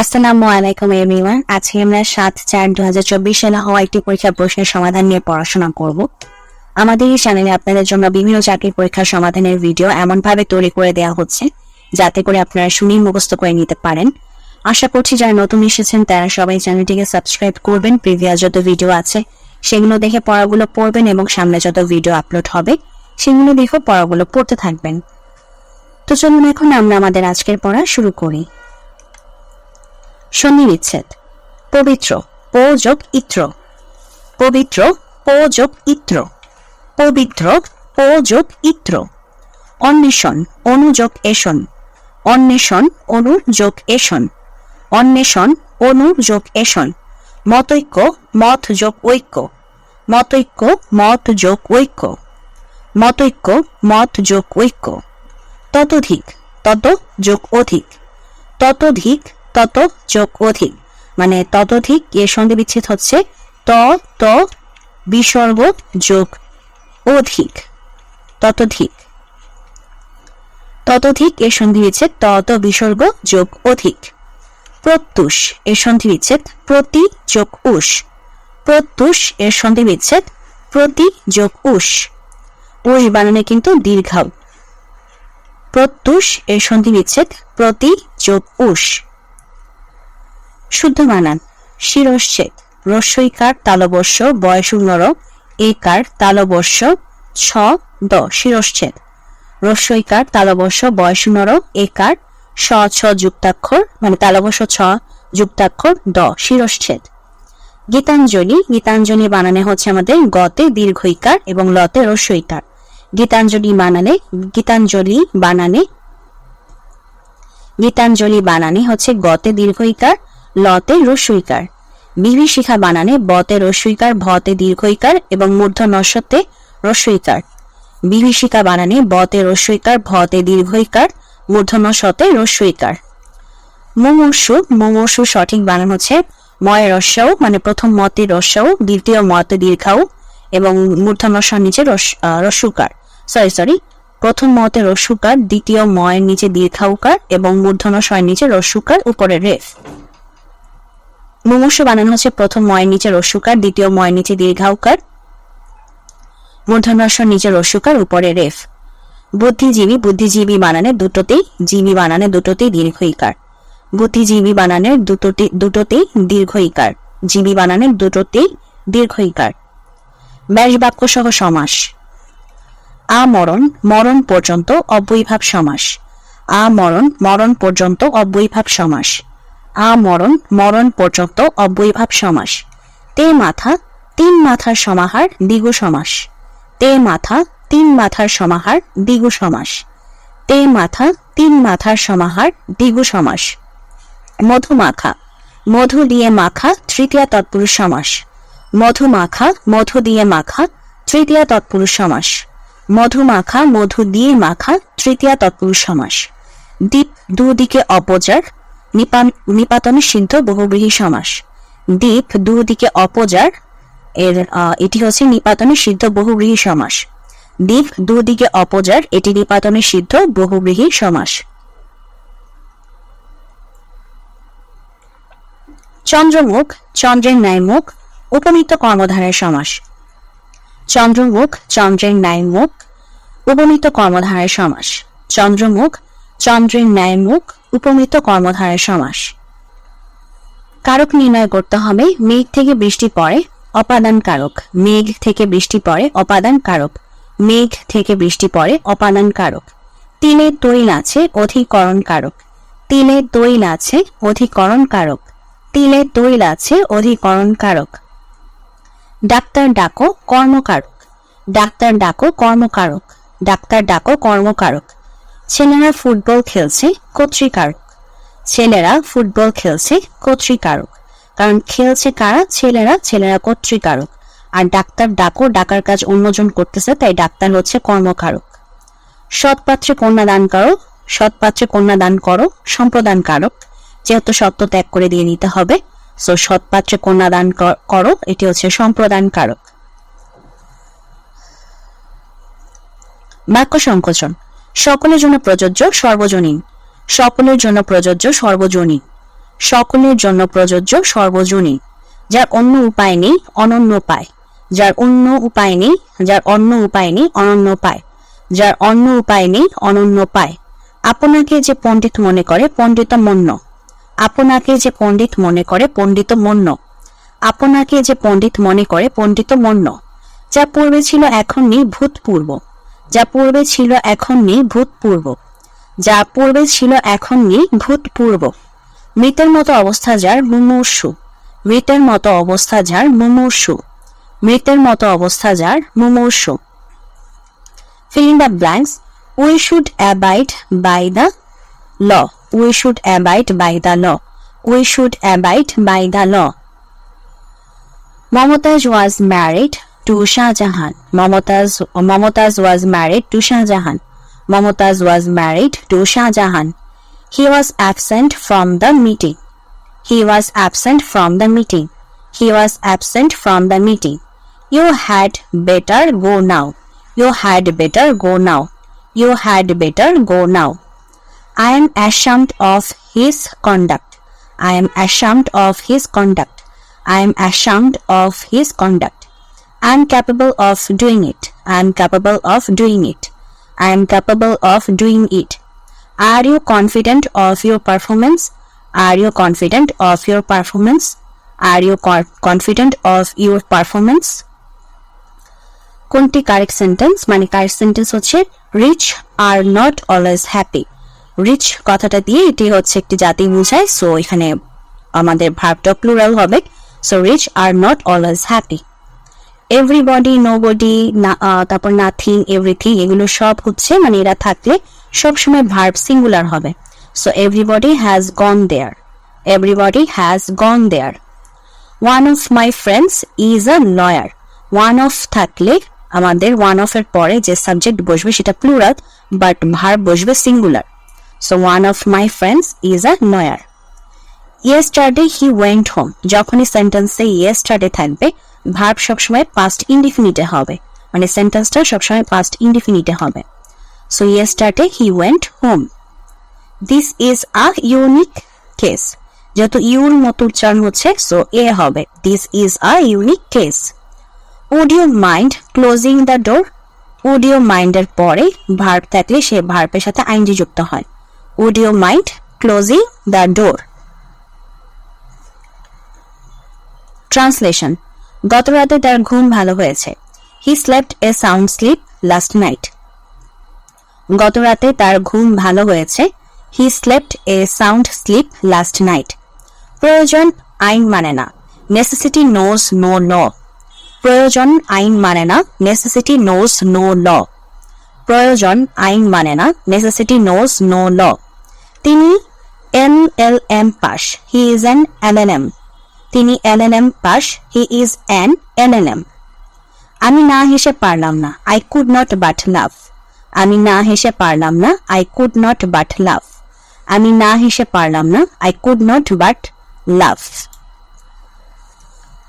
আসসালামু আলাইকুম, এভরিওয়ান। আজকে আমরা সাত চার দু হাজার চব্বিশ সালে হওয়া একটি পরীক্ষার প্রশ্নের সমাধান নিয়ে পড়াশোনা করব। আমাদের এই চ্যানেলে আপনাদের জন্য বিভিন্ন চাকরির পরীক্ষার সমাধানের ভিডিও এমনভাবে তৈরি করে দেওয়া হচ্ছে, যাতে করে আপনারা শুনি মুখস্থ করে নিতে পারেন। আশা করছি যারা নতুন এসেছেন, তারা সবাই চ্যানেলটিকে সাবস্ক্রাইব করবেন। প্রিভিয়াস যত ভিডিও আছে, সেগুলো দেখে পড়াগুলো পড়বেন এবং সামনে যত ভিডিও আপলোড হবে, সেগুলো দেখে পড়াগুলো পড়তে থাকবেন। তো চলুন এখন আমরা আমাদের আজকের পড়া শুরু করি। সন্ধি বিচ্ছেদ পবিত্র প যোগ ইত্র। পবিত্র প যোগ ইত্র। পবিত্র প যোগ ইত্র। অন্বেষণ, অনুযোগ এসন অন্বেষণ, অনুযোগ এসন অন্বেষণ, অনুযোগ এসন মতৈক্য মত যোগ ঐক্য। মতৈক্য মত যোগ ঐক্য। মতৈক্য মত যোগ ঐক্য। ততোধিক তত যোগ অধিক। ততোধিক তত যোগ অধিক। মানে ততোধিক এর সন্ধি বিচ্ছেদ হচ্ছে ত ত বিসর্গ যোগ অধিক। ততোধিক। ততোধিক এর সন্ধি বিচ্ছেদ ত ত বিসর্গ যোগ অধিক। প্রত্যুষ এর সন্ধি বিচ্ছেদ প্রতি যোগ উষ। প্রত্যুষ এর সন্ধি বিচ্ছেদ প্রতি যোগ উষ। উষ বানানে কিন্তু দীর্ঘাও। প্রত্যুষ এর সন্ধি বিচ্ছেদ প্রতি যোগ উষ। শুদ্ধ বানান শিরশ্ছেদ রস্যইকার তালবর্ষ বয়সুন্নর একার তালবর্ষ, ছ, দ, শিরশ্ছেদ। রস্যইকার তালবর্ষ বয়সুন্নর একার স, ছ, যুক্তাক্ষর মানে তালবর্ষ ছ, যুক্তাক্ষর, দ, শিরশ্ছেদ। গীতাঞ্জলি গীতাঞ্জলি বানানে হচ্ছে আমাদের গতে দীর্ঘইকার এবং লতে রস্যইকার গীতাঞ্জলি বানানে গীতাঞ্জলি বানানে গীতাঞ্জলি বানানে হচ্ছে গতে দীর্ঘইকার লতে রস্যইকার বিভীষিকা বানানে বতে রস্যইকার ভতে দীর্ঘইকার এবং মূর্ধ নস্যতে রস্যইকার বিভীষিকা বানানে বতে রস্যইকার ভতে দীর্ঘইকার মূর্ধন্য সতে রস্যইকার মুমূর্ষু মুমূর্ষু সঠিক বানান হচ্ছে ময় রস্যাও মানে প্রথম মতে রস্যাও, দ্বিতীয় মতে দীর্ঘাও এবং মূর্ধন্য নিচে রস্যুকার সরি সরি প্রথম মতে রস্যুকার দ্বিতীয় ময়ের নিচে দীর্ঘাউকার এবং মূর্ধন্য স্বয়ের নিচে রস্যুকার উপরে রেফ। মুমূর্ষ বানানো হচ্ছে প্রথম ময়ের নিচে রস্যুকার দ্বিতীয় ময়ের নিচে দীর্ঘাউকার মূর্ধন্যস্ব নিচে রস্যুকার উপরে রেফ। বুদ্ধিজীবী বুদ্ধিজীবী বানানে দুটোতেই, জীবী বানানে দুটোতেই দীর্ঘ ইকার বুদ্ধিজীবী বানানের দুটোতে দুটোতেই দীর্ঘ ইকার জীবী বানানের দুটোতেই দীর্ঘ ইকার ব্যাস বাক্য সহ সমাস। আমরণ, মরণ পর্যন্ত অব্যয়ীভাব সমাস। আমরণ, মরণ পর্যন্ত অব্যয়ীভাব সমাস। আমরণ, মরণ পর্যন্ত অব্যয়ীভাব সমাস। তে মাথা, তিন মাথার সমাহার দ্বিগু সমাস। তে মাথা, তিন মাথার সমাহার দ্বিগু সমাস। তে মাথা, তিন মাথার সমাহার দ্বিগু সমাস। মধুমাখা, মধু দিয়ে মাখা, তৃতীয় তৎপুরুষ সমাস। মধুমাখা, মধু দিয়ে মাখা, তৃতীয় তৎপুরুষ সমাস। মধুমাখা, মধু দিয়ে মাখা, তৃতীয় তৎপুরুষ সমাস। দ্বীপ দুদিকে অপচার নিপাতনে সিদ্ধ বহুব্রীহী সমাস। দ্বীপ দুদিকে অপজার, এর এটি হচ্ছে নিপাতনে সিদ্ধ বহুব্রীহী সমাস। দ্বীপ দুদিকে অপজার, এটি নিপাতনে সিদ্ধ বহুব্রীহী সমাস। চন্দ্রমুখ, চন্দ্রের ন্যায়মুখ উপমিত কর্মধারের সমাস। চন্দ্রমুখ, চন্দ্রের ন্যায়মুখ উপমিত কর্মধারের সমাস। চন্দ্রমুখ, চন্দ্রের ন্যায় মুখ উপমিত কর্মধারের সমাস। কারক নির্ণয় করতে হবে, মেঘ থেকে বৃষ্টি পড়ে, অপাদান কারক। মেঘ থেকে বৃষ্টি পড়ে, অপাদান কারক। মেঘ থেকে বৃষ্টি পড়ে, অপাদান কারক। তিলে তৈল আছে, অধিকরণ কারক। তিলে তৈল আছে, অধিকরণ কারক। তিলে তৈল আছে, অধিকরণ কারক। ডাক্তার ডাকো, কর্মকারক। ডাক্তার ডাকো, কর্মকারক। ডাক্তার ডাকো, কর্মকারক। ছেলেরা ফুটবল খেলছে কর্তৃকারক ছেলেরা ফুটবল খেলছে কর্তৃকারক কারণ খেলছে কারা? ছেলেরা ছেলেরা কর্তৃকারক আর ডাক্তার ডাকো, ডাকার কাজ অন্যজন করতেছে, তাই ডাক্তার হচ্ছে কর্মকারক। সৎপাত্রে কন্যা দান করো সৎপাত্রে কন্যা দান করো সম্প্রদান কারক যেহেতু সত্য ত্যাগ করে দিয়ে নিতে হবে সো সৎপাত্রে কন্যা দান করো, এটি হচ্ছে সম্প্রদান কারক বাক্য সংকোচন। সকলের জন্য প্রযোজ্য সর্বজনীন। সকলের জন্য প্রযোজ্য সর্বজনীন। সকলের জন্য প্রযোজ্য সর্বজনীন, যার অন্য উপায় নেই, অনন্য পায় যার অন্য উপায় নেই, যার অন্য উপায় নেই, অনন্য পায় যার অন্য উপায় নেই, অনন্য পায় আপনাকে যে পণ্ডিত মনে করে, পণ্ডিত মন্য। আপনাকে যে পণ্ডিত মনে করে, পণ্ডিত মন্য। আপনাকে যে পণ্ডিত মনে করে, পণ্ডিত মন্য। যা পূর্বে ছিল, এখন নেই, ভূতপূর্ব। যা পূর্বে ছিল এখন নেই ভূতপূর্ব। যা পূর্বে ছিল এখন নেই ভূতপূর্ব। মৃতের মতো অবস্থা যার মুমূর্ষু। মৃতের মতো অবস্থা যার মুমূর্ষু। মৃতের মতো অবস্থা যার মুমূর্ষু। Feeling the blanks we should abide by the law we should abide by the law we should abide by the law Mumtaz was married to Shah Jahan. Mamotaz, Mamotaz was married to Shah Jahan. Mamotaz was married to Shah Jahan. He was absent from the meeting. He was absent from the meeting. He was absent from the meeting. You had better go now. You had better go now. You had better go now. I am ashamed of his conduct. I am ashamed of his conduct. I am ashamed of his conduct. I am capable of doing it. I am capable of doing it. I am capable of doing it. Are you confident of your performance? Are you confident of your performance? Are you co- confident of your performance? কোনটি correct sentence মানে correct sentence হচ্ছে rich are not always happy rich কথাটা দিয়ে এটি হচ্ছে একটি জাতি বোঝায় সো এখানে আমাদের ভার্বটা প্লুরাল হবে so rich are not always happy everybody nobody তারপর নাথিং এভরিথিং এগুলো সব হচ্ছে মানে এরা থাকলে সবসময় ভার্ব সিঙ্গুলার হবে। So everybody has gone there everybody has gone there one of my friends is a lawyer one of থাকলে আমাদের ওয়ান অফ এর পরে যে সাবজেক্ট বসবে সেটা প্লুরাল বাট ভার্ব বসবে singular so one of my friends is a lawyer yesterday he went home যখনই সেন্টেন্সে ইয়েস্টারডে থাকবে ভার্ব সবসময় পাস্ট ইনডিফিনিটে হবে। মানে সেন্টেন্সটা সবসময় পাস্ট ইনডিফিনিটে হবে। So yesterday he went home this is a unique case যেহেতু ইউর মতো উচ্চারণ হচ্ছে সো এ হবে। This is a unique case would you mind closing the door would you মাইন্ডের পরে ভার্ব থাকলে সে ভার্বের সাথে আইনজি যুক্ত হয়। Would you mind closing the door translation গত রাতে তার ঘুম ভালো হয়েছে। He slept a sound sleep last night গত রাতে তার ঘুম ভালো হয়েছে। He slept a sound sleep last night প্রয়োজন আইন মানে না। নেসেসিটি নোজ নো ল প্রয়োজন আইন মানে না। নেসেসিটি নোজ নো ল প্রয়োজন আইন মানে না। নেসেসিটি নোজ নো ল তিনি L L M pass. He is an L L M তিনি LLM pass he is an LLM আমি না হেসে পারলাম না I could not but laugh আমি না হেসে পারলাম না I could not but laugh আমি না হেসে পারলাম না I could not but laugh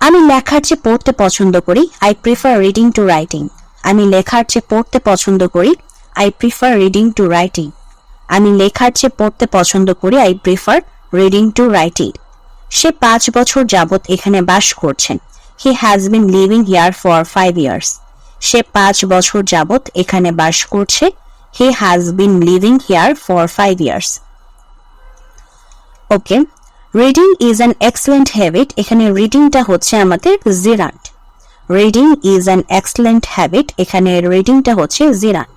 আমি লেখার চেয়ে পড়তে পছন্দ করি I prefer reading to writing আমি লেখার চেয়ে পড়তে পছন্দ করি I prefer reading to writing আমি লেখার চেয়ে পড়তে পছন্দ করি I prefer reading to writing সে পাঁচ বছর যাবৎ এখানে বাস করছেন। He has been living here for five years সে পাঁচ বছর যাবৎ এখানে বাস করছে। He has been living here for five years okay reading is an excellent habit এখানে রিডিংটা হচ্ছে আমাদের gerund reading is an excellent habit এখানে রিডিংটা হচ্ছে জিরান্ট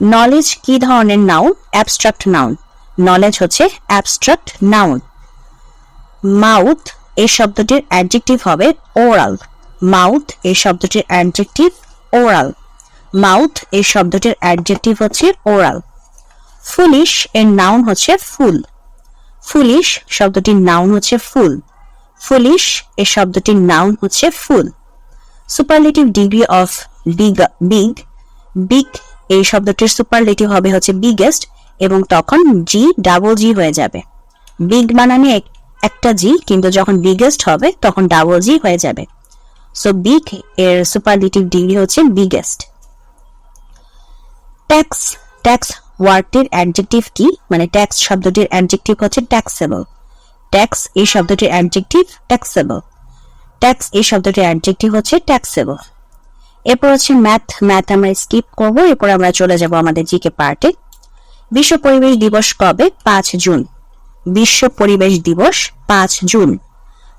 নলেজ কি ধরনের নাউন অ্যাবস্ট্রাক্ট নাউন নলেজ হচ্ছে অ্যাবস্ট্রাক্ট নাউন মাউথ এই শব্দটির অ্যাডজেক্টিভ হবে ওরাল মাউথ এই শব্দটির অ্যাডজেক্টিভ ওরাল মাউথ এই শব্দটির অ্যাডজেক্টিভ হচ্ছে ওরাল ফুলিশ এর নাউন হচ্ছে ফুল ফুলিশ শব্দটির নাউন হচ্ছে ফুল ফুলিশ এই শব্দটির নাউন হচ্ছে full superlative degree of big big big এই শব্দটির সুপারলেটিভ হবে হচ্ছে বিগেস্ট এবং তখন জি ডাবল জি হয়ে যাবে। বিগ বানানে একটা জি কিন্তু যখন বিগেস্ট হবে, তখন ডাবল জি হয়ে যাবে। সো বিগ এর সুপারলেটিভ ডিগ্রি হচ্ছে বিগেস্ট ট্যাক্স ট্যাক্স ওয়ার্ডটির অ্যাডজেক্টিভ কি? মানে ট্যাক্স শব্দটির অ্যাডজেক্টিভ হচ্ছে ট্যাক্সেবল ট্যাক্স এই শব্দটির অ্যাডজেক্টিভ ট্যাক্সেবল ট্যাক্স এই শব্দটির অ্যাডজেক্টিভ হচ্ছে ট্যাক্সেবল এরপর হচ্ছে ম্যাথ ম্যাথ আমরা স্কিপ করব। এরপর আমরা চলে যাব আমাদের জিকে পার্টে বিশ্ব পরিবেশ দিবস কবে? পাঁচ জুন। বিশ্ব পরিবেশ দিবস পাঁচ জুন।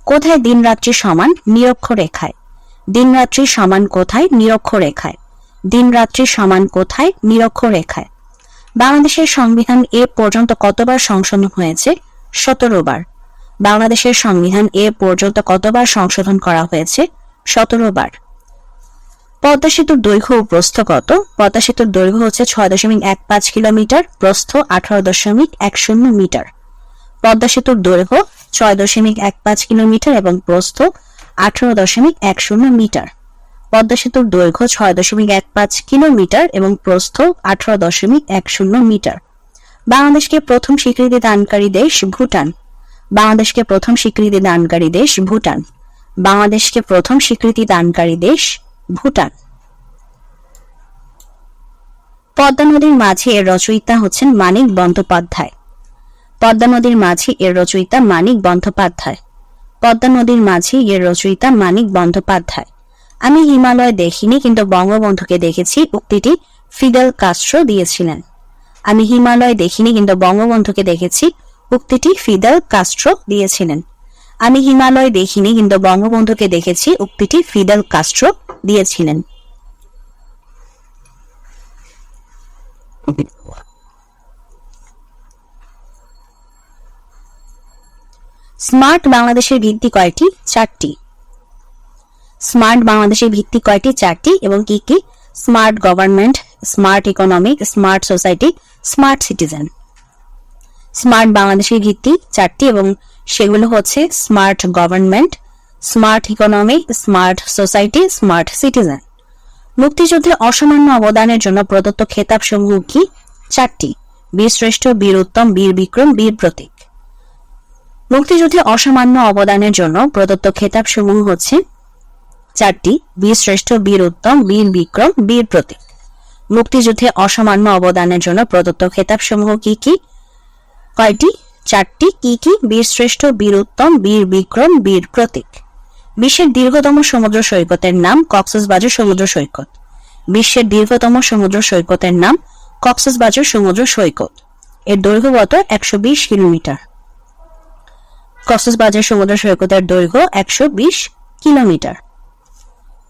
কোথায় দিনরাত্রি সমান নিরক্ষরেখায় দিনরাত্রি সমান কোথায় নিরক্ষরেখায় দিনরাত্রি সমান কোথায় নিরক্ষরেখায় বাংলাদেশের সংবিধান এ পর্যন্ত কতবার সংশোধন হয়েছে? সতেরো বার। বাংলাদেশের সংবিধান এ পর্যন্ত কতবার সংশোধন করা হয়েছে? সতেরো বার। পদ্মা সেতুর দৈর্ঘ্য ও প্রস্থ কত? পদ্মা সেতুর দৈর্ঘ্য হচ্ছে ছয় দশমিক এক পাঁচ কিলোমিটার, প্রস্থ আঠারো দশমিক এক শূন্য মিটার। পদ্মা সেতুর দৈর্ঘ্য ছয় দশমিক এক পাঁচ কিলোমিটার এবং প্রস্থ আঠারো দশমিক এক শূন্য মিটার। পদ্মা সেতুর দৈর্ঘ্য ছয় দশমিক এক পাঁচ কিলোমিটার এবং প্রস্থ আঠারো দশমিক এক শূন্য মিটার। বাংলাদেশকে প্রথম স্বীকৃতি দানকারী দেশ ভুটান। বাংলাদেশকে প্রথম স্বীকৃতি দানকারী দেশ ভুটান। বাংলাদেশকে প্রথম স্বীকৃতি দানকারী দেশ ভুটান। পদ্মা নদীর মাঝে এর রচয়িতা হচ্ছেন মানিক বন্দ্যোপাধ্যায়। পদ্মা নদীর মাঝে এর রচয়িতা মানিক বন্দ্যোপাধ্যায়। পদ্মা নদীর মাঝে এর রচয়িতা মানিক বন্দ্যোপাধ্যায়। আমি হিমালয় দেখিনি, কিন্তু বঙ্গবন্ধুকে দেখেছি, উক্তিটি ফিদেল কাস্ট্রো দিয়েছিলেন। আমি হিমালয় দেখিনি, কিন্তু বঙ্গবন্ধুকে দেখেছি, উক্তিটি ফিদেল কাস্ট্রো দিয়েছিলেন। আমি হিমালয় দেখিনি, কিন্তু বঙ্গবন্ধুকে দেখেছি, উক্তিটি ফিদেল কাস্ট্রো দিয়েছিলেন। স্মার্ট বাংলাদেশের ভিত্তি কয়টি? চারটি। স্মার্ট বাংলাদেশের ভিত্তি কয়টি? চারটি। এবং কি কি? Smart government, smart economic, smart society, smart citizen. Smart বাংলাদেশের ভিত্তি চারটি এবং সেগুলো হচ্ছে smart government, smart economic, smart society, smart citizen. মুক্তিযুদ্ধে অসামান্য অবদানের জন্য প্রদত্ত খেতাব সমূহ কি? চারটি। বীর শ্রেষ্ঠ বীর উত্তম বীর বিক্রম বীর প্রতীক মুক্তিযুদ্ধে অসামান্য অবদানের জন্য প্রদত্ত খেতাব সমূহ হচ্ছে চারটি, বীর শ্রেষ্ঠ, বীর উত্তম, বীর বিক্রম, বীর প্রতীক। মুক্তিযুদ্ধে অসামান্য অবদানের জন্য প্রদত্ত খেতাব সমূহ কি কি? কয়টি? চারটি, কি কি? বীর শ্রেষ্ঠ, বীর উত্তম, বীর বিক্রম, বীর প্রতীক। বিশ্বের দীর্ঘতম সমুদ্র সৈকতের নাম কক্সবাজার সমুদ্র সৈকত। বিশ্বের দীর্ঘতম সমুদ্র সৈকতের নাম কক্সবাজার সমুদ্র সৈকত। এর দৈর্ঘ্য একশো বিশ কিলোমিটার। কক্সবাজার সমুদ্র সৈকতের দৈর্ঘ্য একশো বিশ কিলোমিটার।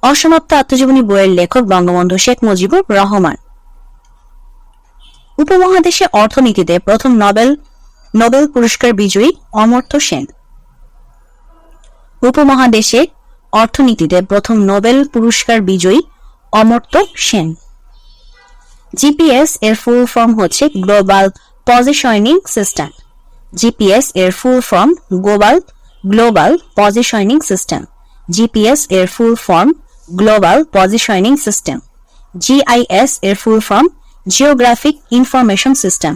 অসমাপ্ত আত্মজীবনী বইয়ের লেখক বঙ্গবন্ধু শেখ মুজিবুর রহমান। উপমহাদেশে অর্থনীতিতে প্রথম নোবেল নোবেল পুরস্কার বিজয়ী অমর্ত্য সেন। উপমহাদেশে অর্থনীতিতে প্রথম নোবেল পুরস্কার বিজয়ী অমর্ত্য সেন। জিপিএস এর ফুল ফর্ম হচ্ছে গ্লোবাল পজিশনিং সিস্টেম জিপিএস এর full form global global positioning system GPS এর full form global positioning system GIS এর full form geographic information system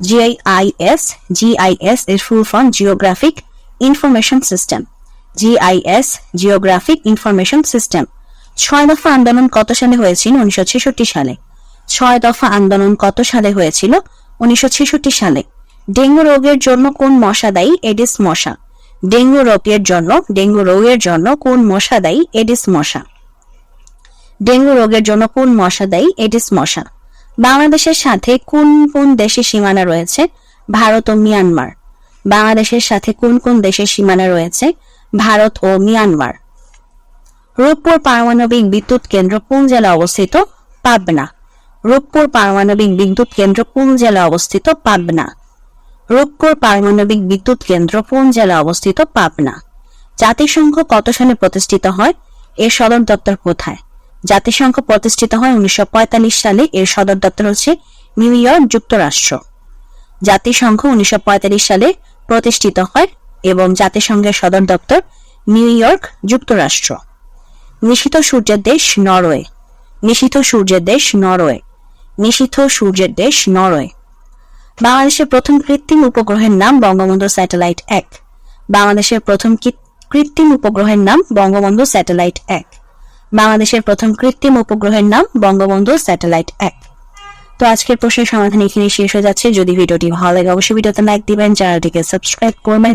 GIS GIS এর full form geographic information system GIS geographic information system ছয় দফা আন্দোলন কত সালে হয়েছিল? উনিশশো ছেষট্টি সালে। ছয় দফা আন্দোলন কত সালে হয়েছিল? উনিশশো ছেষট্টি সালে। ডেঙ্গু রোগের জন্য কোন মশা দায়ী? এডিস মশা। ডেঙ্গু রোগের জন্য, ডেঙ্গু রোগের জন্য কোন মশা দায়ী? এডিস মশা। ডেঙ্গু রোগের জন্য কোন মশা দায়ী? এডিস মশা। বাংলাদেশের সাথে কোন কোন দেশের সীমানা রয়েছে? ভারত ও মিয়ানমার। বাংলাদেশের সাথে কোন কোন দেশের সীমানা রয়েছে? ভারত ও মিয়ানমার। রূপপুর পারমাণবিক বিদ্যুৎ কেন্দ্র কোন জেলায় অবস্থিত? পাবনা। রূপপুর পারমাণবিক বিদ্যুৎ কেন্দ্র কোন জেলায় অবস্থিত? পাবনা। রূপপুর পারমাণবিক বিদ্যুৎ কেন্দ্র কোন জেলায় অবস্থিত পাবনা? জাতিসংঘ কত সালে প্রতিষ্ঠিত হয়? এর সদর দপ্তর কোথায়? জাতিসংঘ প্রতিষ্ঠিত হয় উনিশশো পঁয়তাল্লিশ সালে। এর সদর দপ্তর হচ্ছে নিউ ইয়র্ক, যুক্তরাষ্ট্র। জাতিসংঘ উনিশশো পঁয়তাল্লিশ সালে প্রতিষ্ঠিত হয় এবং জাতিসংঘের সদর দপ্তর নিউ ইয়র্ক, যুক্তরাষ্ট্র। নিশিত সূর্যের দেশ নরওয়ে। নিশিত সূর্যের দেশ নরওয়ে। নিশিত সূর্যের দেশ নরওয়ে। বাংলাদেশের প্রথম কৃত্রিম উপগ্রহের নাম বঙ্গবন্ধু স্যাটেলাইট এক। বাংলাদেশের প্রথম কৃত্রিম উপগ্রহের নাম বঙ্গবন্ধু স্যাটেলাইট এক। বাংলাদেশের প্রথম কৃত্রিম উপগ্রহের নাম বঙ্গবন্ধু স্যাটেলাইট এক। তো আজকের প্রশ্নের সমাধান এখানে শেষ হয়ে যাচ্ছে। যদি ভিডিওটি ভালো লাগে, অবশ্যই ভিডিওতে লাইক দিবেন, চ্যানেলটিকে সাবস্ক্রাইব করবেন।